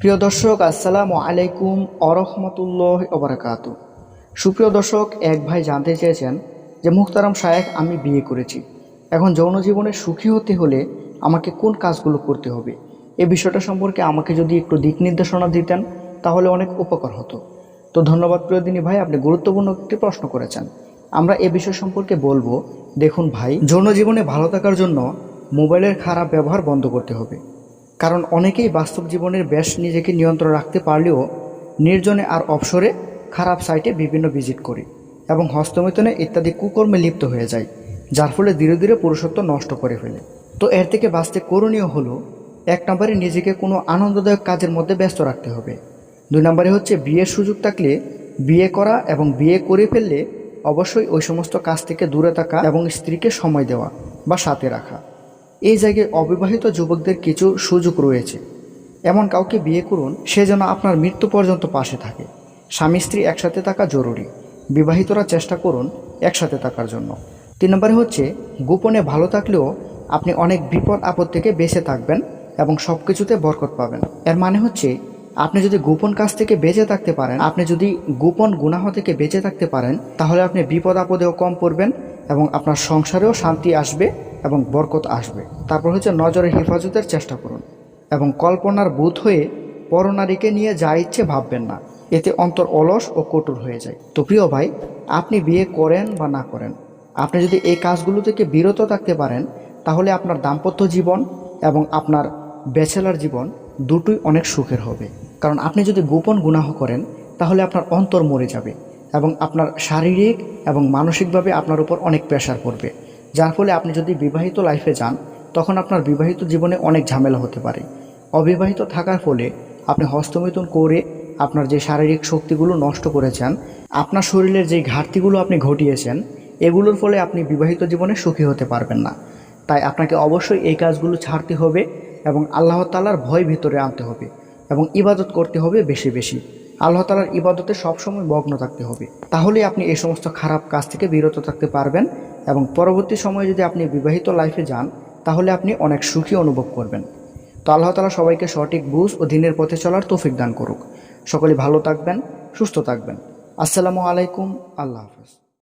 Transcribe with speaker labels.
Speaker 1: প্রিয় দর্শক, আসসালামু আলাইকুম আরহামতুল্লাহ ওবরাকাত সুপ্রিয় দর্শক, এক ভাই জানতে চেয়েছেন যে মুখতারাম শায়েখ, আমি বিয়ে করেছি। এখন যৌন জীবনে সুখী হতে হলে আমাকে কোন কাজগুলো করতে হবে? এ বিষয়টা সম্পর্কে আমাকে যদি একটু দিক নির্দেশনা দিতেন, তাহলে অনেক উপকার হতো। তো ধন্যবাদ প্রিয়দিনী ভাই, আপনি গুরুত্বপূর্ণ একটি প্রশ্ন করেছেন। আমরা এ বিষয় সম্পর্কে বলব, দেখুন ভাই যৌন জীবনে ভালো থাকার জন্য মোবাইলের খারাপ ব্যবহার বন্ধ করতে হবে। কারণ অনেকেই বাস্তব জীবনের বেশ নিজেকে নিয়ন্ত্রণ রাখতে পারলেও নির্জনে আর অবসরে খারাপ সাইটে বিভিন্ন ভিজিট করে এবং হস্তমিথনে ইত্যাদি কুকর্মে লিপ্ত হয়ে যায়, যার ফলে ধীরে ধীরে পুরুষত্ব নষ্ট করে ফেলে। তো এর থেকে বাঁচতে করণীয় হলো, এক নম্বরে নিজেকে কোনো আনন্দদায়ক কাজের মধ্যে ব্যস্ত রাখতে হবে। দুই নম্বরে হচ্ছে বিয়ের সুযোগ থাকলে বিয়ে করা এবং বিয়ে করে ফেললে অবশ্যই ওই সমস্ত কাজ থেকে দূরে থাকা এবং স্ত্রীকে সময় দেওয়া বা সাথে রাখা। এই জায়গায় অবিবাহিত যুবকদের কিছু সুযোগ রয়েছে। এমন কাউকে বিয়ে করুন, সে যেন আপনার মৃত্যু পর্যন্ত পাশে থাকে। স্বামী, স্ত্রী একসাথে থাকা জরুরি। বিবাহিতরা চেষ্টা করুন একসাথে থাকার জন্য। তিন নম্বরে হচ্ছে, গোপনে ভালো থাকলেও আপনি অনেক বিপদ আপদ থেকে বেঁচে থাকবেন এবং সব কিছুতে বরকত পাবেন। এর মানে হচ্ছে, আপনি যদি গোপন কাজ থেকে বেঁচে থাকতে পারেন, আপনি যদি গোপন গুনাহ থেকে বেঁচে থাকতে পারেন, তাহলে আপনি বিপদ আপদেও কম পড়বেন এবং আপনার সংসারেও শান্তি আসবে এবং বরকত আসবে। তারপর হচ্ছে নজরের হেফাজতের চেষ্টা করুন এবং কল্পনার বুধ হয়ে পরনারীকে নিয়ে যা ইচ্ছে ভাববেন না। এতে অন্তর অলস ও কঠোর হয়ে যায়। তো প্রিয় ভাই, আপনি বিয়ে করেন বা না করেন, আপনি যদি এই কাজগুলো থেকে বিরত থাকতে পারেন, তাহলে আপনার দাম্পত্য জীবন এবং আপনার ব্যাচেলার জীবন দুটোই অনেক সুখের হবে। কারণ আপনি যদি গোপন গুনাহ করেন, তাহলে আপনার অন্তর মরে যাবে এবং আপনার শারীরিক এবং মানসিকভাবে আপনার উপর অনেক প্রেশার পড়বে। যার ফলে আপনি যদি বিবাহিত লাইফে যান, তখন আপনার বিবাহিত জীবনে অনেক ঝামেলা হতে পারে। অবিবাহিত থাকার ফলে আপনি হস্তমিথুন করে আপনার যে শারীরিক শক্তিগুলো নষ্ট করেছেন, আপনার শরীরের যে ঘাটতিগুলো আপনি ঘটিয়েছেন, এগুলোর ফলে আপনি বিবাহিত জীবনে সুখী হতে পারবেন না। তাই আপনাকে অবশ্যই এই কাজগুলো ছাড়তে হবে এবং আল্লাহ তালার ভয় ভিতরে আনতে হবে এবং ইবাদত করতে হবে বেশি বেশি। আল্লাহ তালার ইবাদতে সবসময় মগ্ন থাকতে হবে। তাহলে আপনি এই সমস্ত খারাপ কাজ থেকে বিরত থাকতে পারবেন এবং পরবর্তী সময়ে যদি আপনি বিবাহিত লাইফে যান, তাহলে আপনি অনেক সুখী অনুভব করবেন। তো আল্লাহ তালা সবাইকে সঠিক বুঝ ও দিনের পথে চলার তৌফিক দান করুক। সকলে ভালো থাকবেন, সুস্থ থাকবেন। আসসালামু আলাইকুম, আল্লাহ হাফেজ।